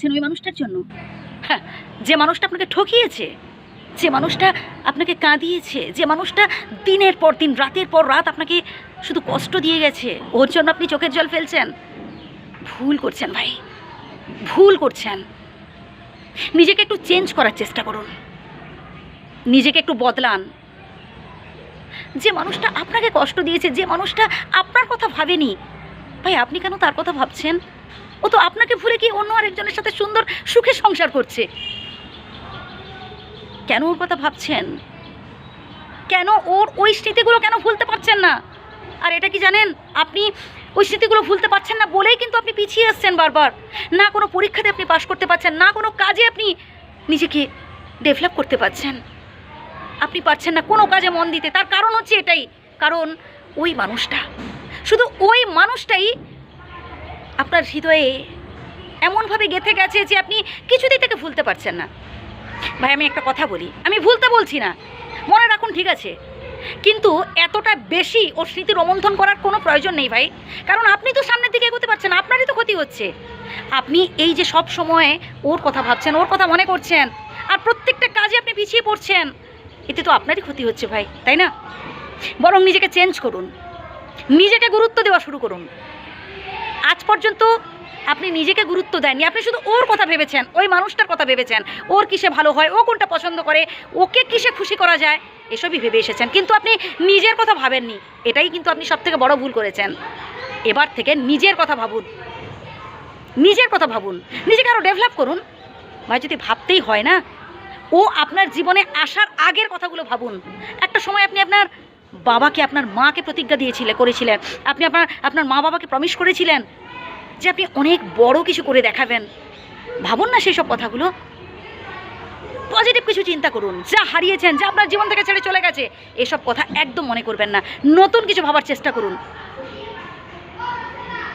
ভাবছেন ওই মানুষটার জন্য? হ্যাঁ যে মানুষটা আপনাকে ঠকিয়েছে, যে মানুষটা আপনাকে কাঁদিয়েছে, যে মানুষটা দিনের পর দিন, রাতের পর রাত আপনাকে শুধু কষ্ট দিয়ে গেছে, ওর জন্য আপনি চোখের জল ফেলছেন। ভুল করছেন ভাই, ভুল করছেন। নিজেকে একটু চেঞ্জ করার চেষ্টা করুন। নিজেকে একটু বদলান। যে মানুষটা আপনাকে কষ্ট দিয়েছে, যে মানুষটা আপনার কথা ভাবেনি। ভাই, আপনি কেন তার কথা ভাবছেন? ও তো আপনাকে ভুলে কি অন্য আরেকজনের সাথে সুন্দর সুখে সংসার করছে। কেন ওর কথা ভাবছেন? কেন ওর ওই স্মৃতিগুলো কেন ভুলতে পারছেন না? আর এটা কি জানেন? আপনি ওই স্মৃতিগুলো ভুলতে পারছেন না বলেই কিন্তু আপনি পিছিয়ে আসছেন বারবার। না কোনো পরীক্ষাতে আপনি পাশ করতে পারছেন, না কোনো কাজে আপনি নিজেকে ডেভেলপ করতে পারছেন। আপনি পারছেন না কোনো কাজে মন দিতে। তার কারণ হচ্ছে এটাই। কারণ ওই মানুষটা। শুধু ওই মানুষটাই আপনার হৃদয়ে এমনভাবে গেঁথে গেছে যে আপনি কিছুতেই তাকে ভুলতে পারছেন না। ভাই, আমি একটা কথা বলি। আমি ভুলতে বলছি না। মনে রাখুন, ঠিক আছে? কিন্তু এতটা বেশি ওর স্মৃতি রোমন্থন করার কোনো প্রয়োজন নেই ভাই। কারণ আপনি তো সামনের দিকে এগোতে পারছেন আপনারই তো ক্ষতি হচ্ছে। আপনি এই যে সব সময় ওর কথা ভাবছেন, ওর কথা মনে করছেন, আর প্রত্যেকটা কাজে আপনি পিছিয়ে পড়ছেন, এতে তো আপনারই ক্ষতি হচ্ছে ভাই, তাই না? বরং নিজেকে চেঞ্জ করুন। নিজেকে গুরুত্ব দেওয়া শুরু করুন। আজ পর্যন্ত আপনি নিজেকে গুরুত্ব দেননি। আপনি শুধু ওর কথা ভেবেছেন, ওই মানুষটার কথা ভেবেছেন। ওর কিসে ভালো হয়, ও কোনটা পছন্দ করে, ওকে কিসে খুশি করা যায়, এসবই ভেবে এসেছেন। কিন্তু আপনি নিজের কথা ভাবেননি। এটাই কিন্তু আপনি সব থেকে বড় ভুল করেছেন। এবার থেকে নিজের কথা ভাবুন। নিজের কথা ভাবুন। নিজেকে আরও ডেভেলপ করুন। ভাই, যদি ভাবতেই হয় না, ও আপনার জীবনে আসার আগের কথাগুলো ভাবুন। একটা সময় আপনি আপনার বাবাকে আপনার মাকে প্রতিজ্ঞা দিয়েছিলেন করেছিলেন আপনি আপনার আপনার মা বাবাকে প্রমিস করেছিলেন যে আপনি অনেক বড় কিছু করে দেখাবেন। ভাবুন না সেই সব কথাগুলো। পজিটিভ কিছু চিন্তা করুন। যা হারিয়েছেন, যা আপনার জীবন থেকে ছেড়ে চলে গেছে, এসব কথা একদম মনে করবেন না। নতুন কিছু ভাবার চেষ্টা করুন।